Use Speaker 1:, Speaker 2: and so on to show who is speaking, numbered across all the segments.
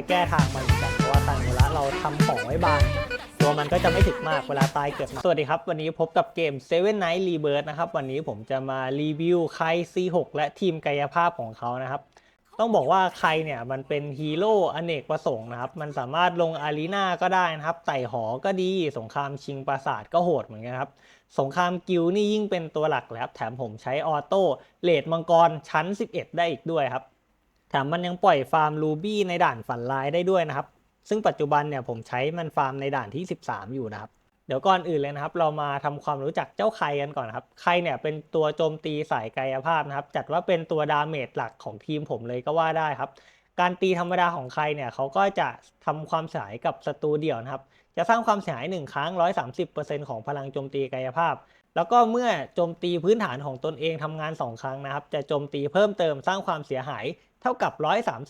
Speaker 1: อยแก้ทางมันเหมือนกันเพราะว่าตังโนระเราทำของไว้บางตัวมันก็จะไม่ถึกมากเวลาตายเกิดมาสวัสดีครับ วันนี้พบกับเกม Seven Night Rebirth นะครับ วันนี้ผมจะมารีวิวใคร C6 และทีมกายภาพของเขานะครับ ต้องบอกว่าใครเนี่ยมันเป็นฮีโร่อเนกประสงค์นะครับ มันสามารถลงอารีนาก็ได้นะครับ ไต่หอก็ดี สงครามชิงปราสาทก็โหดเหมือนกันครับ สงครามกิลนี่ยิ่งเป็นตัวหลักแล้วครับแถมผมใช้ออโต้เลดมังกรชั้น 11 ได้อีกด้วยครับ แถมมันยังปล่อยฟาร์มรูบี้ในด่านฝันร้ายได้ด้วยนะครับ ซึ่งปัจจุบันเนี่ยผมใช้มันฟาร์มในด่านที่ 13 อยู่นะครับ เดี๋ยวก่อนอื่นเลยนะครับ เรามาทำความรู้จักเจ้าไคกันก่อนนะครับ ไคเนี่ยเป็นตัวโจมตีสายกายภาพนะครับ จัดว่าเป็นตัวดาเมจหลักของทีมผมเลยก็ว่าได้ครับ การตีธรรมดาของไคเนี่ยเขาก็จะทำความเสียหายกับศัตรูเดี่ยวนะครับ จะสร้างความเสียหาย1ครั้ง 130%ของพลังโจมตีกายภาพแล้วก็เมื่อโจมตีพื้นฐานของตนเองทำงาน 2 ครั้งนะครับ จะโจมตีเพิ่มเติมสร้างความเสียหาย เท่ากับ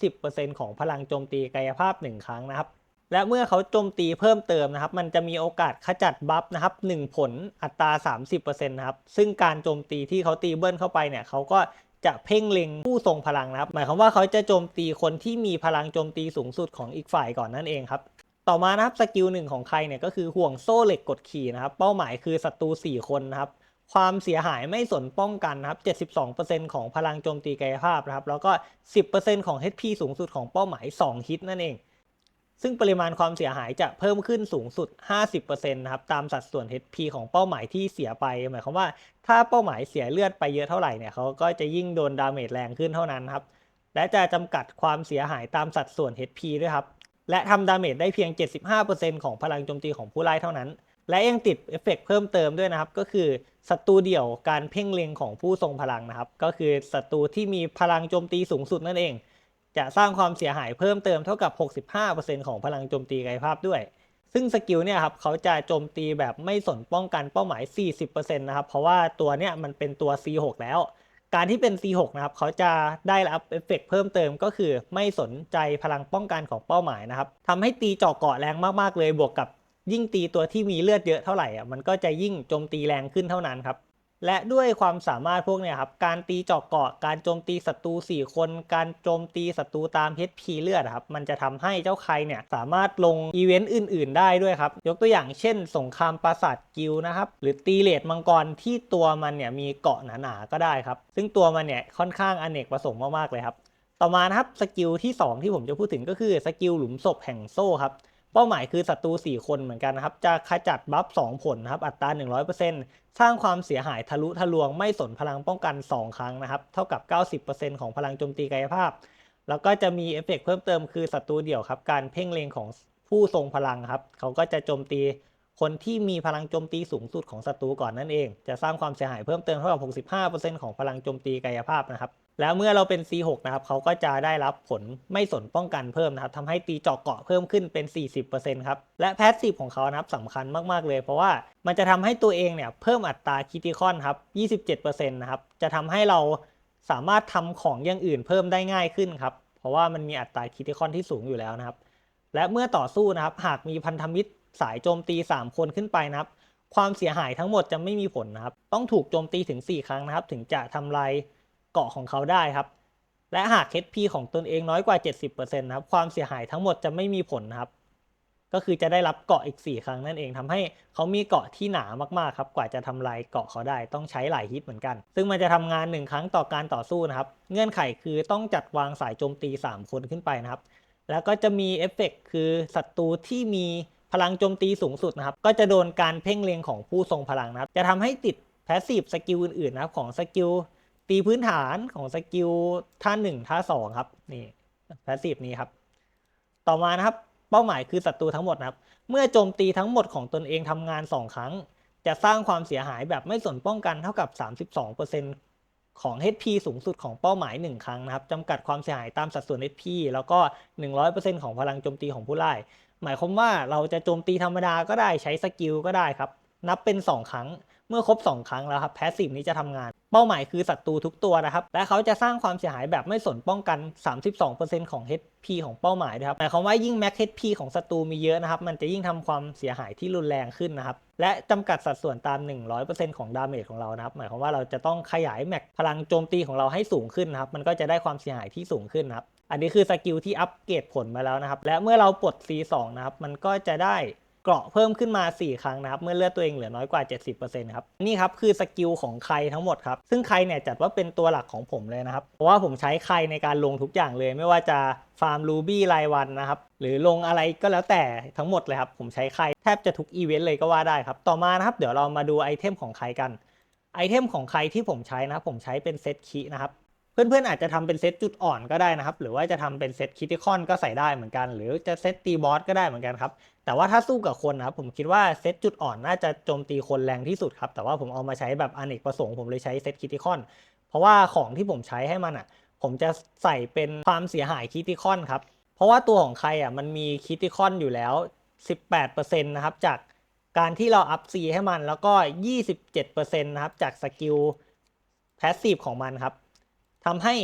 Speaker 1: 130%ของพลังโจมตีกายภาพ 1 ครั้งนะครับ และเมื่อเขาโจมตีเพิ่มเติมนะครับ มันจะมีโอกาสขจัดบัฟนะครับ 1 ผลอัตรา 30%นะครับ ซึ่งการโจมตีที่เขาตีเบิ้ลเข้าไปเนี่ยเขาก็จะเพ่งเล็งผู้ทรงพลังนะครับ หมายความว่าเขาจะโจมตีคนที่มีพลังโจมตีสูงสุดของอีกฝ่ายก่อนนั่นเองครับต่อมานะครับสกิลหนึ่งของใครเนี่ยก็คือห่วงโซ่เหล็กกดขี่นะครับ เป้าหมายคือศัตรู4คนนะครับ ความเสียหายไม่สนป้องกันนะครับ72%ของพลังโจมตีกายภาพนะครับ แล้วก็ 10%ของ HP สูงสุดของเป้าหมาย 2 ฮิตนั่นเอง ซึ่งปริมาณความเสียหายจะเพิ่มขึ้นสูงสุด 50%นะครับ ตามสัดส่วน HP ของเป้าหมายที่เสียไป หมายความว่าถ้าเป้าหมายเสียเลือดไปเยอะเท่าไหร่เนี่ยเขาก็จะยิ่งโดนดาเมจแรงขึ้นเท่านั้นครับ และจะจำกัดความเสียหายตามสัดส่วน HP ด้วยครับ และทำดาเมจได้เพียง 75%ของพลังโจมตีของผู้ไล่เท่านั้น และยังติดเอฟเฟกต์เพิ่มเติมด้วยนะครับ ก็คือศัตรูเดี่ยวการเพ่งเล็งของผู้ทรงพลังนะครับ ก็คือศัตรูที่มีพลังโจมตีสูงสุดนั่นเอง จะสร้างความเสียหายเพิ่มเติมเท่ากับ 65%ของพลังโจมตีกายภาพด้วย ซึ่งสกิลเนี่ยครับเขาจะโจมตีแบบไม่สนป้องกันเป้าหมาย 40%นะครับ เพราะว่าตัวเนี่ยมันเป็นตัว C6 แล้ว การที่เป็น C6 นะครับเขาจะได้รับเอฟเฟกต์เพิ่มเติมก็คือ ไม่สนใจพลังป้องกันของเป้าหมายนะครับทำให้ตีเจาะเกาะแรงมากๆเลยบวกกับ ยิ่งตีตัวที่มีเลือดเยอะเท่าไหร่อะมันก็จะยิ่งโจมตีแรงขึ้นเท่านั้นครับ และด้วยความสามารถพวกเนี่ยครับการตีเจาะเกาะการโจมตีศัตรู4คน การโจมตีศัตรูตาม HP เลือดครับมันจะทำให้เจ้าใครเนี่ยสามารถลงอีเวนต์อื่น ๆ ได้ด้วยครับ ยกตัวอย่างเช่น สงครามปราสาทกิลนะครับหรือตีเลดมังกรที่ตัวมันเนี่ยมีเกาะหนาๆก็ได้ครับซึ่งตัวมันเนี่ยค่อนข้างอเนกประสงค์มากๆเลยครับต่อมานะครับสกิลที่ 2 ที่ผมจะพูดถึงก็คือสกิลหลุมศพแห่งโซ่ครับ เป้าหมายคือศัตรู 4 คนเหมือนกันนะครับ จะขจัดบัฟ 2 ผลนะครับ อัตรา 100%สร้างความเสียหายทะลุทะลวงไม่สนพลังป้องกัน 2 ครั้งนะครับ เท่ากับ 90%ของพลังโจมตีกายภาพ แล้วก็จะมีเอฟเฟกต์เพิ่มเติมคือศัตรูเดี่ยวครับ การเพ่งเล็งของผู้ทรงพลังครับ เขาก็จะโจมตีคนที่มีพลังโจมตีสูงสุดของศัตรูก่อนนั่นเอง จะสร้างความเสียหายเพิ่มเติมเท่ากับ 65%ของพลังโจมตีกายภาพนะครับ แล้วเมื่อเราเป็น C6 นะครับเขาก็จะได้รับผลไม่สนป้องกันเพิ่มนะครับทำให้ตีเจาะเกาะเพิ่มขึ้นเป็น 40%ครับ และแพสซีฟของเขานะครับสำคัญมาก ๆ เลย เพราะว่ามันจะทำให้ตัวเองเนี่ยเพิ่มอัตราคิติคอนครับ 27%นะครับ จะทำให้เราสามารถทำของอย่างอื่นเพิ่มได้ง่ายขึ้นครับ เพราะว่ามันมีอัตราคิติคอนที่สูงอยู่แล้วนะครับ และเมื่อต่อสู้นะครับหากมีพันธมิตรสายโจมตี 3 คนขึ้นไปนะครับ ความเสียหายทั้งหมดจะไม่มีผลนะครับ ต้องถูกโจมตีถึง 4 ครั้งนะครับ ถึงจะทำลาย เกาะของเขาได้ครับ และหาก HP ของตนเองน้อยกว่า 70%นะครับความเสียหายทั้งหมดจะไม่มีผลนะครับก็คือจะได้รับเกาะอีก 4 ครั้งนั่นเองทำให้เขามีเกาะที่หนามากๆครับกว่าจะทำลายเกาะเขาได้ต้องใช้หลายฮิตเหมือนกัน ซึ่งมันจะทำงาน 1 ครั้งต่อการต่อสู้นะครับ เงื่อนไขคือต้องจัดวางสายโจมตี 3 คนขึ้นไปนะครับ แล้วก็จะมีเอฟเฟกต์คือศัตรูที่มีพลังโจมตีสูงสุดนะครับ ก็จะโดนการเพ่งเล็งของผู้ทรงพลังนะครับ จะทำให้ติดแพสซีฟสกิลอื่นๆนะครับของสกิล ตีพื้นฐานของสกิลท่าหนึ่งท่าสองครับนี่แพสซีฟนี้ครับ ต่อมานะครับเป้าหมายคือศัตรูทั้งหมดนะครับ เมื่อโจมตีทั้งหมดของตนเองทำงาน 2 ครั้ง จะสร้างความเสียหายแบบไม่สนป้องกันเท่ากับ 32%ของ HP สูงสุดของเป้าหมาย 1 ครั้งนะครับจำกัดความเสียหายตามสัดส่วน HP แล้วก็ 100%ของพลังโจมตีของผู้ไล่หมายความว่าเราจะโจมตีธรรมดาก็ได้ใช้สกิลก็ได้ครับ นับเป็น 2 ครั้ง เมื่อครบ 2 ครั้งแล้วครับแพสซีฟนี้จะทำงาน เป้าหมายคือศัตรูทุกตัวนะครับ และเขาจะสร้างความเสียหายแบบไม่สนป้องกัน 32%ของ HP ของเป้าหมายนะครับหมายความว่ายิ่ง Max HP ของศัตรูมีเยอะนะครับ มันจะยิ่งทำความเสียหายที่รุนแรงขึ้นนะครับ และจำกัดสัดส่วนตาม 100%ของดาเมจของเรานะครับ หมายความว่าเราจะต้องขยายแม็กพลังโจมตีของเราให้สูงขึ้นนะครับ มันก็จะได้ความเสียหายที่สูงขึ้นนะครับ อันนี้คือสกิลที่อัปเกรดผลมาแล้วนะครับ และเมื่อเราปลด C2 นะครับ มันก็จะได้ เกราะเพิ่มขึ้นมา 4 ครั้งนะครับ เมื่อเลือดตัวเองเหลือน้อยกว่า 70%ครับ นี่ครับคือสกิลของใครทั้งหมดครับ ซึ่งใครเนี่ยจัดว่าเป็นตัวหลักของผมเลยนะครับ เพราะว่าผมใช้ใครในการลงทุกอย่างเลย ไม่ว่าจะฟาร์มรูบี้รายวันนะครับ หรือลงอะไรก็แล้วแต่ทั้งหมดเลยครับ ผมใช้ใครแทบจะทุกอีเวนต์เลยก็ว่าได้ครับ ต่อมานะครับ เดี๋ยวเรามาดูไอเทมของใครกัน ไอเทมของใครที่ผมใช้นะครับผมใช้เป็นเซตคีนะครับ เพื่อนๆอาจจะทำเป็นเซตจุดอ่อนก็ได้นะครับ หรือว่าจะทำเป็นเซตคิติคอนก็ใส่ได้เหมือนกัน หรือจะเซตตีบอสก็ได้เหมือนกันครับ แต่ว่าถ้าสู้กับคนนะครับผมคิดว่าเซตจุดอ่อนน่าจะโจมตีคนแรงที่สุดครับ แต่ว่าผมเอามาใช้แบบอเนกประสงค์ผมเลยใช้เซตคิติคอน เพราะว่าของที่ผมใช้ให้มันอะ ผมจะใส่เป็นความเสียหายคิติคอนครับ เพราะว่าตัวของใครอะมันมีคิติคอนอยู่แล้ว 18%นะครับจากการที่เราอัพซีให้มันแล้วก็ 27%นะครับจากสกิลแพสซีฟของมันครับ ทำให้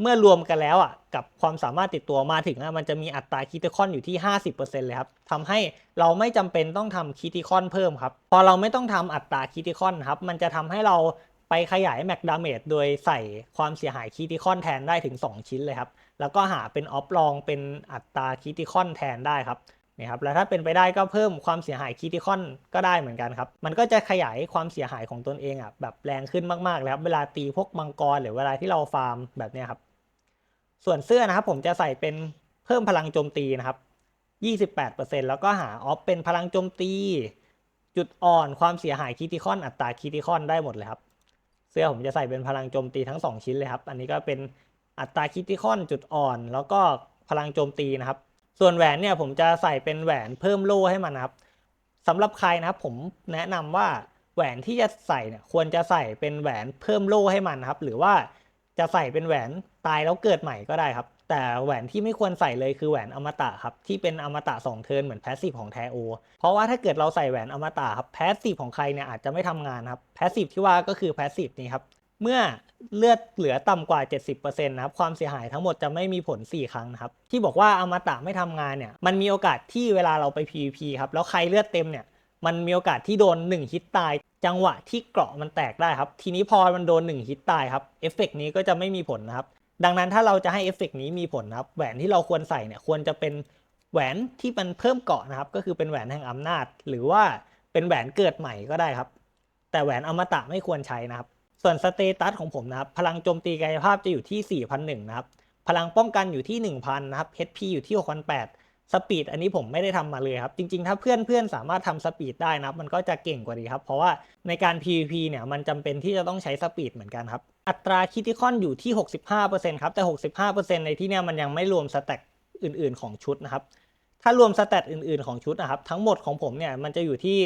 Speaker 1: เมื่อรวมกันแล้วอะกับความสามารถติดตัวมาถึงอะมันจะมีอัตราคิติคอนอยู่ที่ 50%เลยครับทำให้เราไม่จำเป็นต้องทำคิติคอนเพิ่มครับ พอเราไม่ต้องทำอัตราคิติคอนครับ มันจะทำให้เราไปขยายแม็กดาเมจโดยใส่ความเสียหายคิติคอนแทนได้ถึง 2 ชิ้นเลยครับ แล้วก็หาเป็นออฟลองเป็นอัตราคิติคอนแทนได้ครับ นี่ครับแล้วถ้าเป็นไปได้ก็เพิ่มความเสียหายคิติคอนก็ได้เหมือนกันครับ มันก็จะขยายความเสียหายของตนเองอะแบบแรงขึ้นมากๆ แล้วครับเวลาตีพวกมังกรหรือเวลาที่เราฟาร์มแบบนี้ครับส่วนเสื้อนะครับผมจะใส่เป็นเพิ่มพลังโจมตีนะครับ 28%แล้วก็หาออฟเป็นพลังโจมตี จุดอ่อนความเสียหายคิติคอนอัตราคิติคอนได้หมดเลยครับเสื้อผมจะใส่เป็นพลังโจมตีทั้ง 2 ชิ้นเลยครับ อันนี้ก็เป็นอัตราคิติคอนจุดอ่อน แล้วก็พลังโจมตีนะครับ ส่วนแหวนเนี่ยผมจะใส่เป็นแหวนเพิ่มโล่ให้มันครับสำหรับใครนะครับผมแนะนำว่าแหวนที่จะใส่เนี่ยควรจะใส่เป็นแหวนเพิ่มโล่ให้มันครับ หรือว่าจะใส่เป็นแหวนตายแล้วเกิดใหม่ก็ได้ครับ แต่แหวนที่ไม่ควรใส่เลยคือแหวนอมตะครับที่เป็นอมตะ2เทิร์นเหมือนแพสซีฟของแทโอเพราะว่าถ้าเกิดเราใส่แหวนอมตะครับแพสซีฟของใครเนี่ยอาจจะไม่ทำงานครับแพสซีฟที่ว่าก็คือแพสซีฟนี้ครับ เมื่อเลือดเหลือต่ำกว่า 70%นะครับความเสียหายทั้งหมดจะไม่มีผล 4 ครั้งนะครับ ที่บอกว่าอมตะไม่ทำงานเนี่ยมันมีโอกาสที่เวลาเราไป PVP ครับแล้วใครเลือดเต็มเนี่ยมันมีโอกาสที่โดน 1 ฮิตตาย จังหวะที่เกราะมันแตกได้ครับ ทีนี้พอมันโดน 1 ฮิตตายครับเอฟเฟกนี้ก็จะไม่มีผลนะครับ ดังนั้นถ้าเราจะให้เอฟเฟกนี้มีผลนะครับ แหวนที่เราควรใส่เนี่ยควรจะเป็นแหวนที่มันเพิ่มเกราะนะครับ ก็คือเป็นแหวนแห่งอำนาจ หรือว่าเป็นแหวนเกิดใหม่ก็ได้ครับ แต่แหวนอมตะไม่ควรใช้นะครับ ส่วนสเตตัสของผมนะครับ พลังโจมตีกายภาพจะอยู่ที่ 4,001นะครับ พลังป้องกันอยู่ที่ 1,000 นะครับ HP อยู่ที่6,008สปีดอันนี้ผมไม่ได้ทำมาเลยครับ จริงๆ ถ้าเพื่อนๆ สามารถทำสปีดได้นะครับ มันก็จะเก่งกว่านี้ครับ เพราะว่าในการ PVP เนี่ย มันจำเป็นที่จะต้องใช้สปีดเหมือนกันครับ อัตราคิติคอนอยู่ที่ 65%ครับ แต่ 65%ในที่เนี่ยมันยังไม่รวมสแต็กอื่นๆ ของชุดนะครับ ถ้ารวมสแตทอื่นๆ ของชุดนะครับ ทั้งหมดของผมเนี่ย มันจะอยู่ที่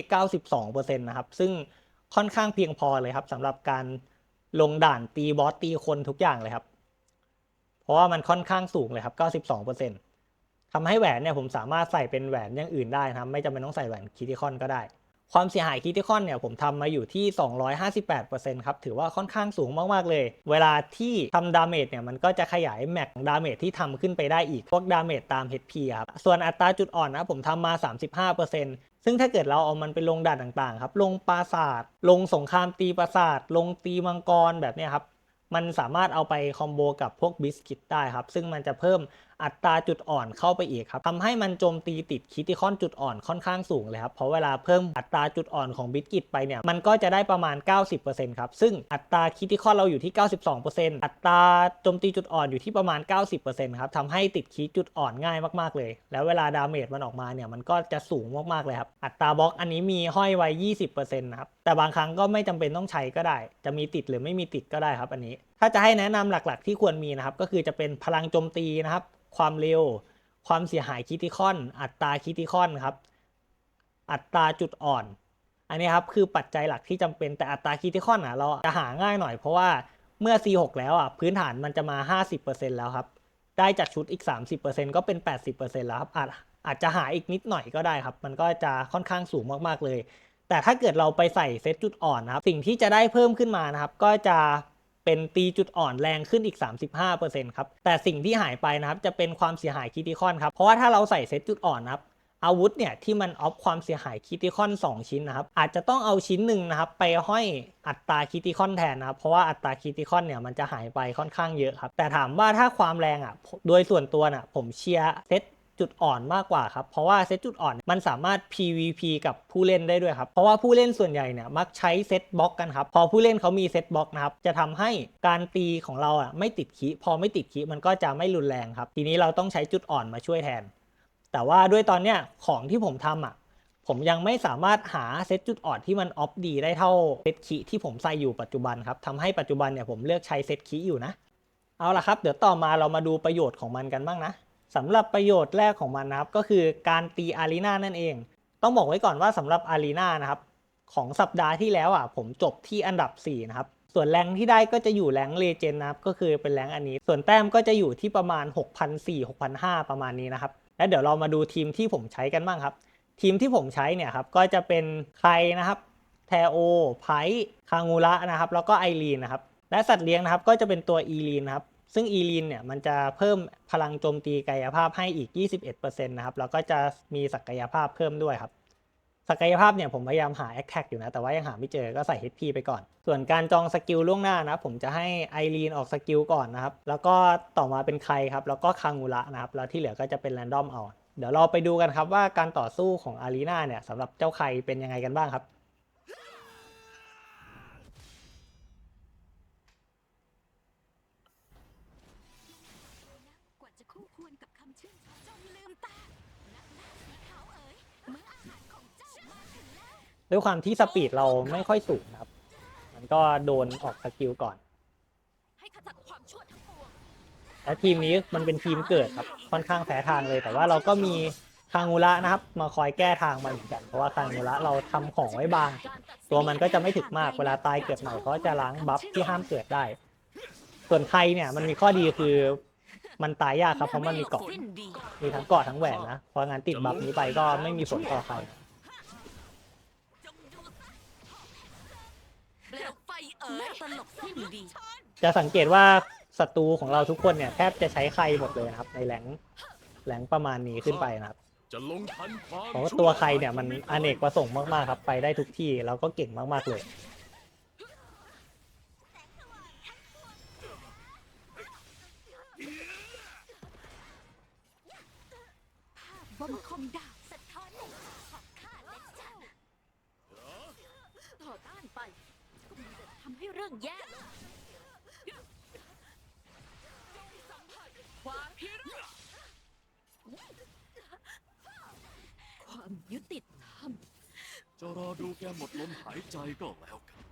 Speaker 1: 92%นะครับ ซึ่ง ค่อนข้างเพียงพอเลยครับสำหรับการลงด่านตีบอสตีคนทุกอย่างเลยครับ เพราะว่ามันค่อนข้างสูงเลยครับ92%ทำให้แหวนเนี่ยผมสามารถใส่เป็นแหวนอย่างอื่นได้นะครับ ไม่จำเป็นต้องใส่แหวนคิติคอนก็ได้ ความเสียหายคิติคอนเนี่ยผมทำมาอยู่ที่ 258%ครับ ถือว่าค่อนข้างสูงมากๆเลย เวลาที่ทำดาเมจเนี่ยมันก็จะขยายแม็กดาเมจที่ทำขึ้นไปได้อีก พวกดาเมจตาม HP ครับ ส่วนอัตราจุดอ่อนนะผมทำมา 35%ซึ่งถ้าเกิดเราเอามันไปลงด่านต่างๆครับ ลงปราสาทลงสงครามตีปราสาทลงตีมังกรแบบเนี้ยครับ มันสามารถเอาไปคอมโบกับพวกบิสกิตได้ครับ ซึ่งมันจะเพิ่มอัตราจุดอ่อนเข้าไปอีกครับทำให้มันโจมตีติดคิติคอนจุดอ่อนค่อนข้างสูงเลยครับ เพราะเวลาเพิ่มอัตราจุดอ่อนของบิสกิตไปเนี่ย มันก็จะได้ประมาณ 90%ครับ ซึ่งอัตราคิติคอนเราอยู่ที่ 92%อัตราโจมตีจุดอ่อนอยู่ที่ประมาณ 90%ครับทำให้ติดคีจุดอ่อนง่ายมากๆเลย แล้วเวลาดาเมจมันออกมาเนี่ย มันก็จะสูงมากๆเลยครับ อัตราบล็อกอันนี้มีห้อยไว้ 20%นะครับ แต่บางครั้งก็ไม่จำเป็นต้องใช้ก็ได้ จะมีติดหรือไม่มีติดก็ได้ครับอันนี้ ถ้าจะให้แนะนำหลักๆ ที่ควรมีนะครับ ก็คือจะเป็นพลังโจมตีนะครับ ความเร็ว ความเสียหายคิติคอน อัตราคิติคอนครับ อัตราจุดอ่อน อันนี้ครับคือปัจจัยหลักที่จำเป็นแต่อัตราคิติคอนอะเราจะหาง่ายหน่อยเพราะว่าเมื่อ C6 แล้วอะพื้นฐานมันจะมา 50%แล้วครับ ได้จากชุดอีก 30%ก็เป็น 80%แล้วครับอาจอาจจะหาอีกนิดหน่อยก็ได้ครับ มันก็จะค่อนข้างสูงมากๆเลย แต่แต่ถ้าเกิดเราไปใส่เซตจุดอ่อนนะครับ สิ่งที่จะได้เพิ่มขึ้นมานะครับ ก็จะ เป็นตีจุดอ่อนแรงขึ้นอีก 35%ครับ แต่สิ่งที่หายไปนะครับจะเป็นความเสียหายคิติคอนครับ เพราะว่าถ้าเราใส่เซตจุดอ่อนนะครับอาวุธเนี่ยที่มันออฟความเสียหายคิติคอน 2 ชิ้นนะครับอาจจะต้องเอาชิ้นหนึ่งนะครับไปห้อยอัตราคิติคอนแทนนะครับเพราะว่าอัตราคิติคอนเนี่ยมันจะหายไปค่อนข้างเยอะครับแต่ถามว่าถ้าความแรงอะโดยส่วนตัวน่ะผมเชียร์เซต จุดอ่อนมากกว่าครับ เพราะว่าเซตจุดอ่อนมันสามารถ PVP กับผู้เล่นได้ด้วยครับ เพราะว่าผู้เล่นส่วนใหญ่เนี่ยมักใช้เซตบล็อกกันครับ พอผู้เล่นเขามีเซตบล็อกนะครับ จะทำให้การตีของเราอะไม่ติดขีพอไม่ติดขีมันก็จะไม่รุนแรงครับ ทีนี้เราต้องใช้จุดอ่อนมาช่วยแทน แต่ว่าด้วยตอนเนี้ยของที่ผมทำอะผมยังไม่สามารถหาเซตจุดอ่อนที่มันออฟดีได้เท่าเซตคีที่ผมใส่อยู่ปัจจุบันครับทำให้ปัจจุบันเนี่ยผมเลือกใช้เซตคีอยู่นะ เอาละครับ เดี๋ยวต่อมาเรามาดูประโยชน์ของมันกันบ้างนะ สำหรับประโยชน์แรกของมันนะครับ ก็คือการตีอารีนานั่นเอง ต้องบอกไว้ก่อนว่าสำหรับอารีนานะครับ ของสัปดาห์ที่แล้วอะผมจบที่อันดับ 4 นะครับ ส่วนแรงที่ได้ก็จะอยู่แรงเลเจนนะครับ ก็คือเป็นแรงอันนี้ ส่วนแต้มก็จะอยู่ที่ประมาณ 6,400 6,500ประมาณนี้นะครับ แล้วเดี๋ยวเรามาดูทีมที่ผมใช้กันบ้างครับ ทีมที่ผมใช้เนี่ยครับก็จะเป็นใครนะครับแทโอไพคางูระนะครับแล้วก็ไอรีนนะครับและสัตว์เลี้ยงนะครับก็จะเป็นตัวอีลีนนะครับ ซึ่งอีลีนเนี่ยมันจะเพิ่มพลังโจมตีกายภาพให้อีก 21%นะครับแล้วก็จะมีศักยภาพเพิ่มด้วยครับศักยภาพเนี่ยผมพยายามหา a t t a c k อยู่นะ แต่ว่ายังหาไม่เจอก็ใส่ HP ไปก่อน ส่วนการจองสกิลล่วงหน้านะผมจะให้ไอรีนออกสกิลก่อนนะครับ แล้วก็ต่อมาเป็นใครครับ แล้วก็คางูระนะครับ แล้วที่เหลือก็จะเป็นแรนดอมเอา เดี๋ยวเราไปดูกันครับว่าการต่อสู้ของอารีนาเนี่ยสำหรับเจ้าใครเป็นยังไงกันบ้างครับ ด้วยความที่สปีดเราไม่ค่อยสูงครับ มันก็โดนออกสกิลก่อน
Speaker 2: ให้ขจัดความชั่วทั้งปวง
Speaker 1: และทีมนี้มันเป็นทีมเกิดครับค่อนข้างแพ้ทางเลย แต่ว่าเราก็มีคางูระนะครับ มาคอยแก้ทางมันเหมือนกัน เพราะว่าคางูระเราทำของไว้บาง ตัวมันก็จะไม่ถึกมากเวลาตายเกิดใหม่เขาจะล้างบัฟที่ห้ามเกิดได้ ส่วนใครเนี่ยมันมีข้อดีคือมันตายยากครับเพราะมันมีเกาะ
Speaker 2: สิ้นดี
Speaker 1: มีทั้งเกาะทั้งแหวนนะ เพราะงั้นติดบัฟนี้ไปก็ไม่มีผลต่อใคร
Speaker 2: ไฟเอ๋ยตลกสิ้นดี
Speaker 1: จะสังเกตว่าศัตรูของเราทุกคนเนี่ยแทบจะใช้ใครหมดเลยนะครับ ในแหลงแหลงประมาณนี้ขึ้นไปนะครับ
Speaker 3: จะลงทันความ
Speaker 1: เพราะว่าตัวใครเนี่ยมันอเนกประสงค์มากๆครับ ไปได้ทุกที่แล้วก็เก่งมากๆเลย
Speaker 2: บนคมดาสะท้อนของข้าและเจ้าต่อต้านไปก็มีแต่ทำ ให้เรื่องแย่ลงความพิรมความยุติธรรม
Speaker 3: จะรอดูแกหมดลมหายใจก็แล้วกัน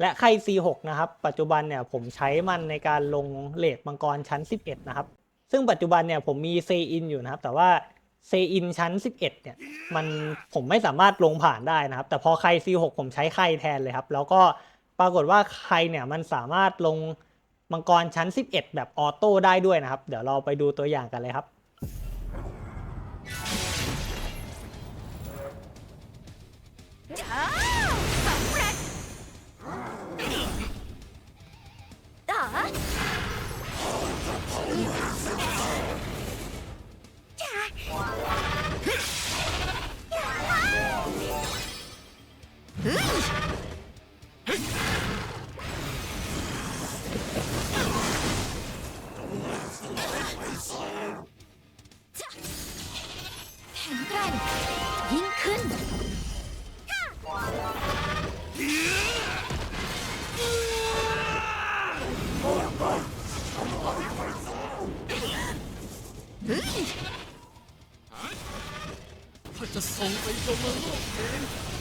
Speaker 1: และไข่ C6 นะครับ ปัจจุบันเนี่ยผมใช้มันในการลงเลดมังกรชั้น 11 นะครับ ซึ่งปัจจุบันเนี่ยผมมีเซอินอยู่นะครับ แต่ว่าเซอินชั้น 11 เนี่ย มันผมไม่สามารถลงผ่านได้นะครับ แต่พอไข่ C6 ผมใช้ไข่แทนเลยครับ แล้วก็ ปรากฏว่าใครเนี่ยมันสามารถลงมังกรชั้น 11 แบบออโต้ได้ด้วยนะครับ เดี๋ยวเราไปดูตัวอย่างกันเลยครับ
Speaker 2: แข็งแกร่งยิ่งขึ้น
Speaker 3: ถ้าจะส่งไปยมโลกเอง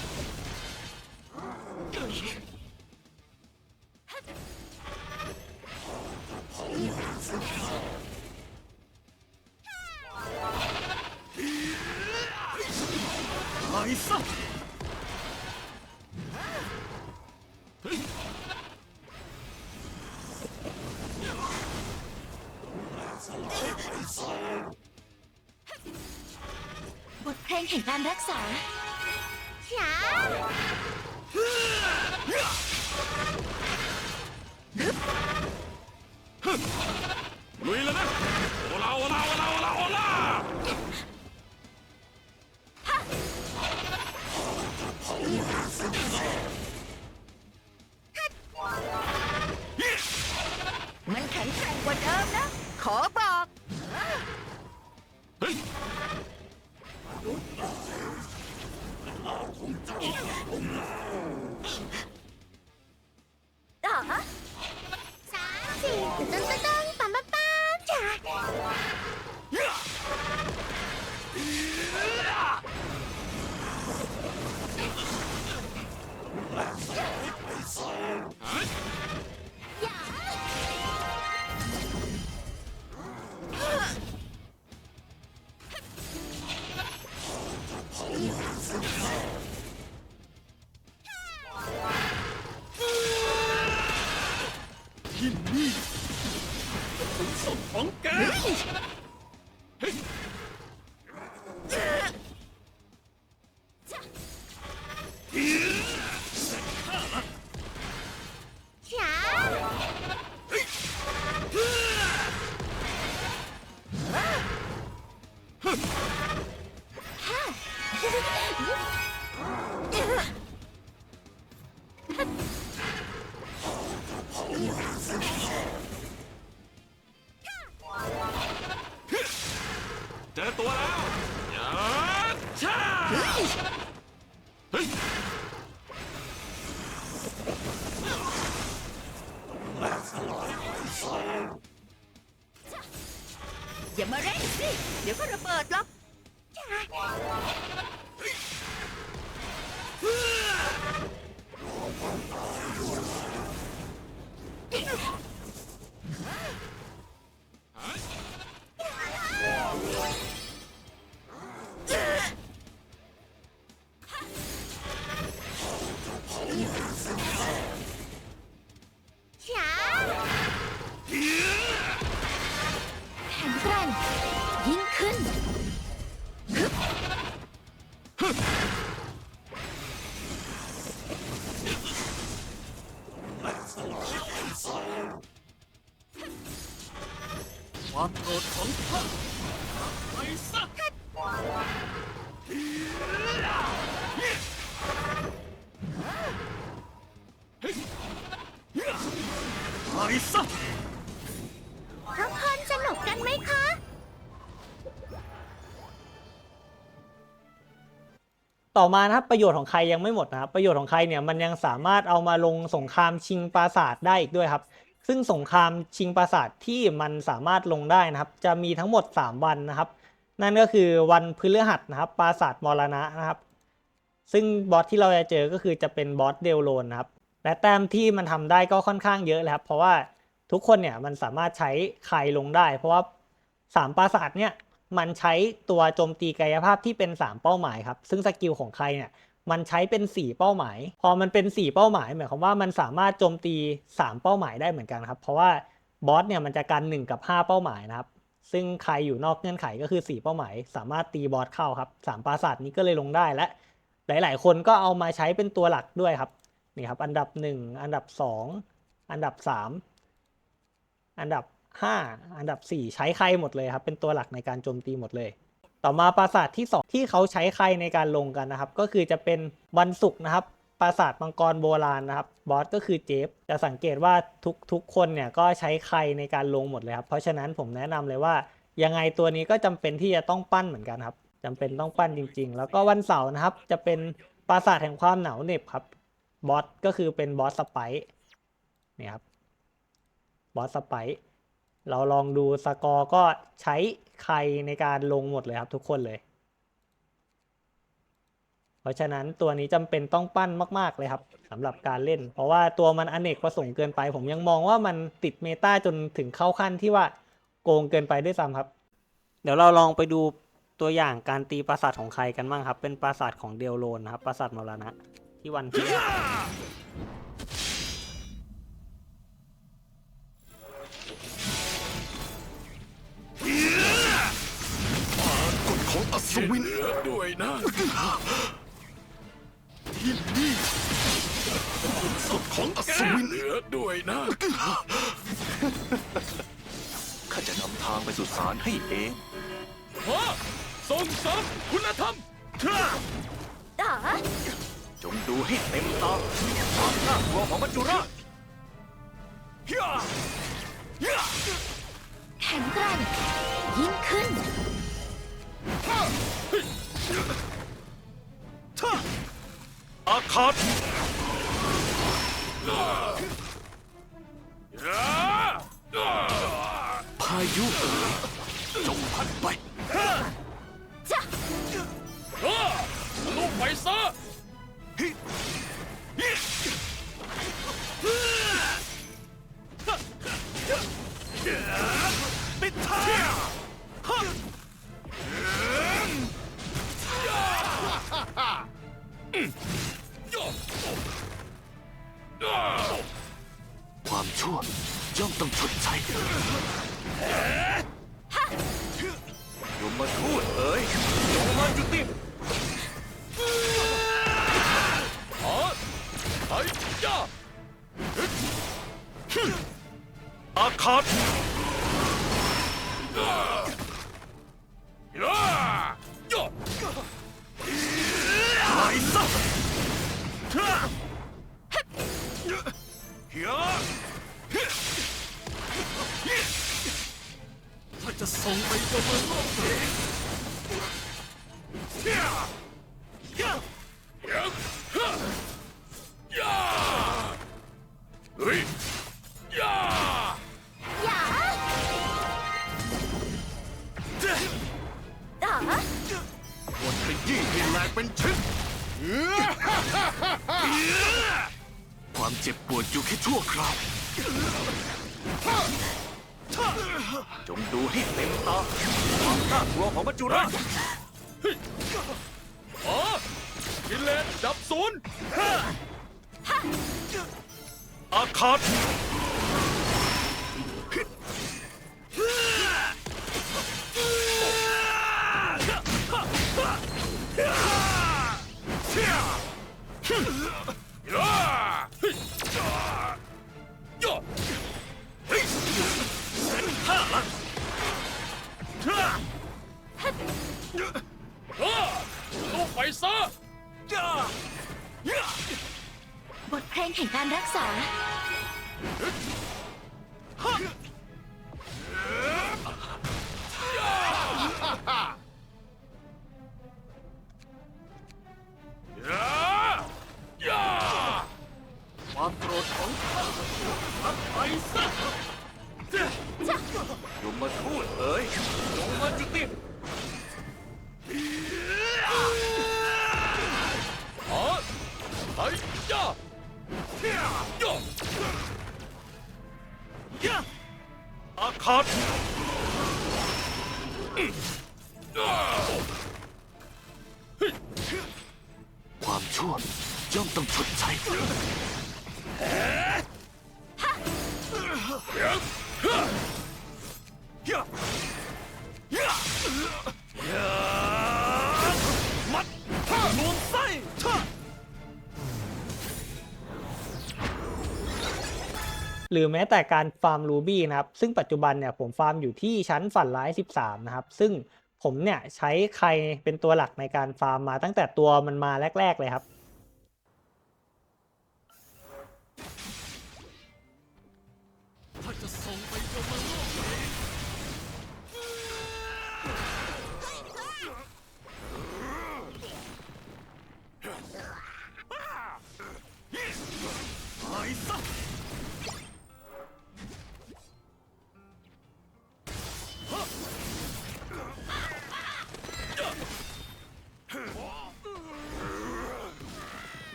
Speaker 2: ที่
Speaker 3: นี่ถึงศพของแก
Speaker 2: ดี๋ยวก็ระเบิดหรอก
Speaker 3: ความโกรธของข้าไปซะไปซะ
Speaker 2: ทุกคนสนุกกันไหมคะ
Speaker 1: ต่อมานะครับประโยชน์ของใครยังไม่หมดนะครับประโยชน์ของใครเนี่ยมันยังสามารถเอามาลงสงครามชิงปราสาทได้อีกด้วยครับ ซึ่งสงครามชิงปราสาทที่มันสามารถลงได้นะครับ จะมีทั้งหมด 3 วันนะครับ นั่นก็คือวันพฤหัสนะครับ ปราสาทมรณะนะครับ ซึ่งบอสที่เราจะเจอก็คือจะเป็นบอสเดลโลนนะครับ และแต้มที่มันทำได้ก็ค่อนข้างเยอะเลยครับ เพราะว่าทุกคนเนี่ยมันสามารถใช้ใครลงได้ เพราะว่าสามปราสาทเนี่ยมันใช้ตัวโจมตีกายภาพที่เป็น 3 เป้าหมายครับ ซึ่งสกิลของใครเนี่ย มันใช้เป็น 4 เป้าหมาย พอมันเป็น 4 เป้าหมายหมายความว่ามันสามารถโจมตี 3 เป้าหมายได้เหมือนกันครับ เพราะว่าบอสเนี่ยมันจะกัน 1 กับ 5 เป้าหมายนะครับ ซึ่งใครอยู่นอกเงื่อนไขก็คือ 4 เป้าหมาย สามารถตีบอสเข้าครับสามปราสาทนี้ก็เลยลงได้และ หลาย ๆ คนก็เอามาใช้เป็นตัวหลักด้วยครับนี่ครับอันดับ 1 อันดับ 2 อันดับ 3 อันดับ 5 อันดับ 4 ใช้ใครหมดเลยครับเป็นตัวหลักในการโจมตีหมดเลย ต่อมาปราสาทที่ 2 ที่เขาใช้ใครในการลงกันนะครับ ก็คือจะเป็นวันศุกร์นะครับปราสาทมังกรโบราณนะครับบอสก็คือเจฟจะสังเกตว่าทุกทุกคนเนี่ยก็ใช้ใครในการลงหมดเลยครับเพราะฉะนั้นผมแนะนำเลยว่า ยังไงตัวนี้ก็จำเป็นที่จะต้องปั้นเหมือนกันครับจำเป็นต้องปั้นจริง ๆ แล้วก็วันเสาร์นะครับ จะเป็นปราสาทแห่งความหนาวเหน็บครับบอสก็คือเป็นบอสสไปร์เนี่ยครับบอสสไปร์เราลองดูสกอร์ก็ใช้ ใครในการลงหมดเลยครับทุกคนเลย เพราะฉะนั้นตัวนี้จำเป็นต้องปั้นมาก ๆ เลยครับสำหรับการเล่น เพราะว่าตัวมันอเนกประสงค์เกินไป ผมยังมองว่ามันติดเมตาจนถึงเข้าขั้นที่ว่าโกงเกินไปด้วยซ้ำครับ เดี๋ยวเราลองไปดูตัวอย่างการตีปราสาทของใครกันบ้างครับ เป็นปราสาทของเดลโลนนะครับปราสาทมรณะที่วันที่
Speaker 3: วินเหลือด้วยนะ ที่นี่ศพของอัศวินเหลือด้วยนะ
Speaker 4: ข้าจะนำทางไปสุสานให้เอง
Speaker 3: ขอส่งเสรมคุณธรรมอ๋า
Speaker 4: จงดูให้เต็มตาความน่ากลัวของมัจจุราช
Speaker 2: แข็งแกร่งยิ่งขึ้น
Speaker 4: อาคาตพายุเอ๋ยจงพัดไป
Speaker 3: ลูก
Speaker 4: ถ้าจะส่งไปจนมันโลกเอง
Speaker 2: อา
Speaker 4: คาต
Speaker 3: ย
Speaker 4: มมาทูดเอ๋ยจงมาจุติ
Speaker 3: ฮะไอ้ย่าย่าย่า
Speaker 4: อาคาต
Speaker 1: รือแม้แต่การฟาร์มรูบี้นะครับ ซึ่งปัจจุบันเนี่ยผมฟาร์มอยู่ที่ชั้นฝันร้าย 13 นะครับ ซึ่งผมเนี่ยใช้ใครเป็นตัวหลักในการฟาร์มมาตั้งแต่ตัวมันมาแรก ๆ เลยครับ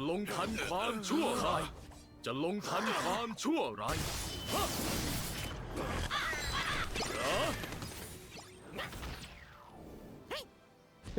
Speaker 3: จะลงทันความชั่วร้ายจะลงทันความชั่วร้าย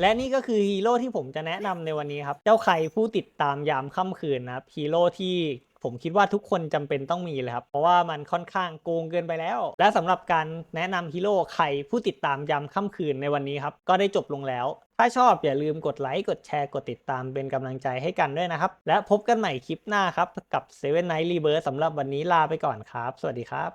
Speaker 1: แและนี่ก็คือฮีโร่ที่ผมจะแนะนำในวันนี้ครับ เจ้าใครผู้ติดตามยามค่ำคืนนะครับฮีโร่ที่ ผมคิดว่าทุกคนจำเป็นต้องมีเลยครับ เพราะว่ามันค่อนข้างโกงเกินไปแล้ว และสำหรับการแนะนำฮีโร่ใครผู้ติดตามยามค่ำคืนในวันนี้ครับ ก็ได้จบลงแล้ว ถ้าชอบอย่าลืมกดไลค์ กดแชร์ กดติดตามเป็นกำลังใจให้กันด้วยนะครับ และพบกันใหม่คลิปหน้าครับ กับ7 Night Rebirth สำหรับวันนี้ลาไปก่อนครับ สวัสดีครับ